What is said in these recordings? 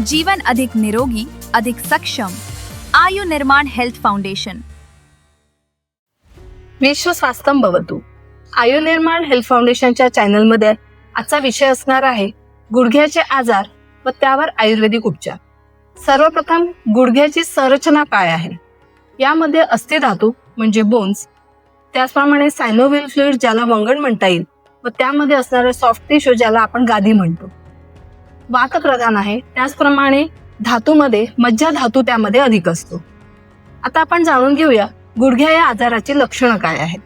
जीवन अधिक निरोगी अधिक सक्षम आयु निर्माण हेल्थ फाउंडेशन। विश्व स्वास्थ्यम भवतु आयुर्निर्माण हेल्थ फाउंडेशनच्या चॅनलमध्ये आजचा विषय असणार आहे गुडघ्याचे आजार व त्यावर आयुर्वेदिक उपचार. सर्वप्रथम गुडघ्याची संरचना काय आहे? यामध्ये अस्थिधातू म्हणजे बोन्स त्याचप्रमाणे सायनोव्हिल फ्लुइड ज्याला वंगण म्हणता येईल व त्यामध्ये असणारे सॉफ्ट टिश्यू ज्याला आपण गादी म्हणतो. वातप्रधान आहे. त्याचप्रमाणे धातूमध्ये मज्जा धातू त्यामध्ये अधिक असतो. आता आपण जाणून घेऊया गुडघ्या या आजाराची लक्षणं काय आहेत.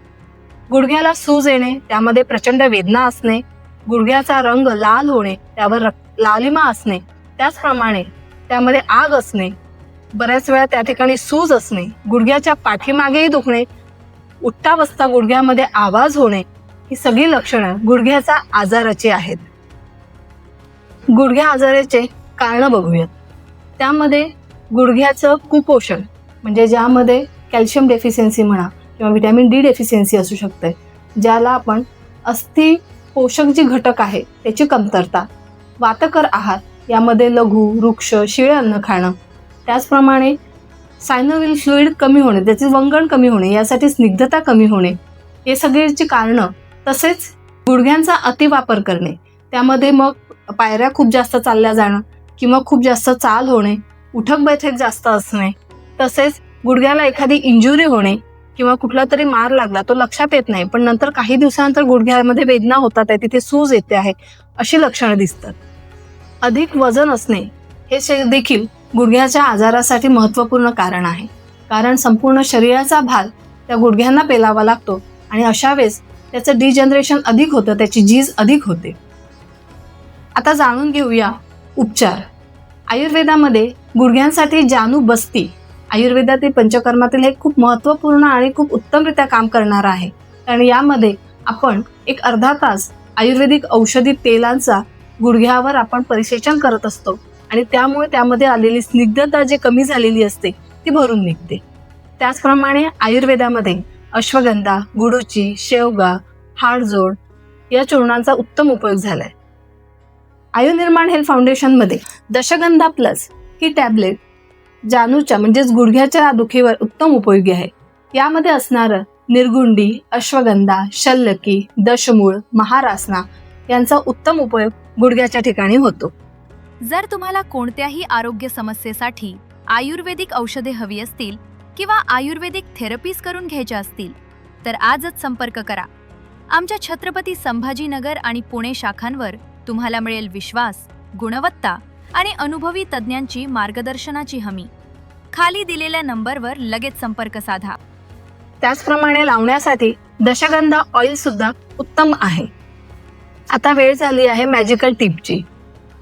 गुडघ्याला सूज येणे त्यामध्ये प्रचंड वेदना असणे गुडघ्याचा रंग लाल होणे त्यावर रक- लालिमा असणे त्याचप्रमाणे त्यामध्ये आग असणे बऱ्याच वेळा त्या ठिकाणी सूज असणे गुडघ्याच्या पाठीमागेही दुखणे उठता बसता गुडघ्यामध्ये आवाज होणे ही सगळी लक्षणं गुडघ्याचा आजाराची आहेत. गुडघ्या आजाराचे कारण बघूयात. त्यामध्ये गुडघ्याचं कुपोषण म्हणजे ज्यामध्ये कॅल्शियम डेफिशियन्सी म्हणा किंवा व्हिटॅमिन डी डेफिशियन्सी असू शकते ज्याला आपण अस्थि पोषक जी घटक आहे त्याची कमतरता वातकर आहार यामध्ये लघु वृक्ष शिळे अन्न खाणं त्याचप्रमाणे सायनोविल फ्लुईड कमी होणे त्याचे वंगण कमी होणे यासाठी स्निग्धता कमी होणे हे सगळ्याची कारणं तसेच गुडघ्यांचा अतिवापर करणे त्यामध्ये मग पायऱ्या खूप जास्त चालल्या जाणं किंवा खूप जास्त चाल होणे उठक बैठक जास्त असणे तसेच गुडघ्याला एखादी इंजुरी होणे किंवा कुठला तरी मार लागला तो लक्षात येत नाही पण नंतर काही दिवसानंतर गुडघ्यामध्ये वेदना होतात आहे तिथे सूज येते आहे अशी लक्षणं दिसतात. अधिक वजन असणे हे शे- देखील गुडघ्याच्या आजारासाठी महत्त्वपूर्ण कारण आहे. कारण संपूर्ण शरीराचा भार त्या गुडघ्यांना पेलावा लागतो आणि अशा वेळेस त्याचं डिजनरेशन अधिक होतं त्याची झीज अधिक होते. आता जाणून घेऊया उपचार. आयुर्वेदामध्ये गुडघ्यांसाठी जानू बस्ती. आयुर्वेदातील पंचकर्मातील हे खूप महत्त्वपूर्ण आणि खूप उत्तमरित्या काम करणार आहे. कारण यामध्ये आपण एक अर्धा तास आयुर्वेदिक औषधी तेलांचा गुडघ्यावर आपण परिसेचन करत असतो आणि त्यामुळे त्यामध्ये आलेली स्निग्धता जी कमी झालेली असते ती भरून निघते. त्याचप्रमाणे आयुर्वेदामध्ये अश्वगंधा गुडूची शेवगा हाडजोड या चूर्णांचा उत्तम उपयोग झालाय. आयुर्निर्माण हेल्थ फाउंडेशनमध्ये दशगंधा प्लस ही टॅबलेट जानूच्या म्हणजेच गुडघ्याच्या दुखीवर उत्तम उपयोगी आहे. यामध्ये असणारं निर्गुंडी अश्वगंधा शल्लकी दशमूळ महारासना यांचा उत्तम उपयोग गुडघ्याच्या ठिकाणी होतो. जर तुम्हाला कोणत्याही आरोग्य समस्येसाठी आयुर्वेदिक औषधे हवी असतील किंवा आयुर्वेदिक थेरपीज करून घ्यायच्या असतील तर आजच संपर्क करा. आमच्या छत्रपती संभाजीनगर आणि पुणे शाखांवर तुम्हाला मिळेल विश्वास गुणवत्ता आणि अनुभवी तज्ज्ञांची मार्गदर्शनाची हमी. खाली दिलेल्या नंबरवर लगेच संपर्क साधा. त्याचप्रमाणे लावण्यासाठी दशगंधा ऑइल सुद्धा उत्तम आहे. आता वेळ झाली आहे मॅजिकल टिपची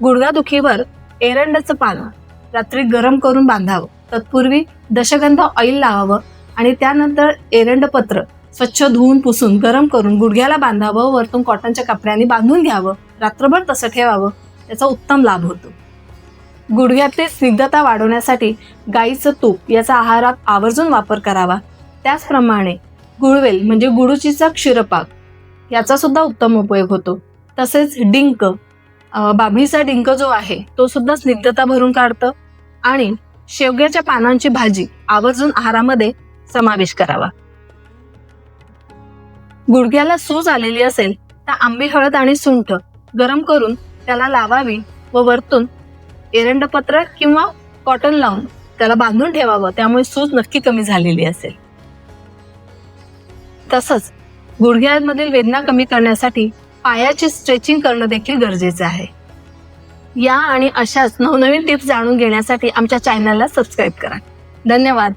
गुडघादुखीवर एरंडचं पानं रात्री गरम करून बांधावं. तत्पूर्वी दशगंधा ऑइल लावावं आणि त्यानंतर एरंडपत्र स्वच्छ धुवून पुसून गरम करून गुडघ्याला बांधावं वरतून कॉटनच्या कपड्यांनी बांधून घ्यावं. रात्रभर तसं ठेवावं त्याचा उत्तम लाभ होतो. गुडघ्यातली स्निग्धता वाढवण्यासाठी गाईचं तूप याचा आहारात आवर्जून वापर करावा. त्याचप्रमाणे गुळवेल म्हणजे गुडुचीचा क्षीरपाक याचा सुद्धा उत्तम उपयोग होतो. तसेच डिंक बाभळीचा डिंक जो आहे तो सुद्धा स्निग्धता भरून काढतं आणि शेवग्याच्या पानांची भाजी आवर्जून आहारामध्ये समावेश करावा. गुडघ्याला सूज आलेली असेल तर आंबी हळद आणि सुंठ गरम करून त्याला लावावी व वरतून एरंडपत्र किंवा कॉटन लावून त्याला बांधून ठेवावं. त्यामुळे सूज नक्की कमी झालेली असेल. तसंच गुडघ्यांमधील वेदना कमी करण्यासाठी पायाची स्ट्रेचिंग करणं देखील गरजेचं आहे. या आणि अशाच नवनवीन टिप्स जाणून घेण्यासाठी आमच्या चॅनलला सबस्क्राईब करा. धन्यवाद.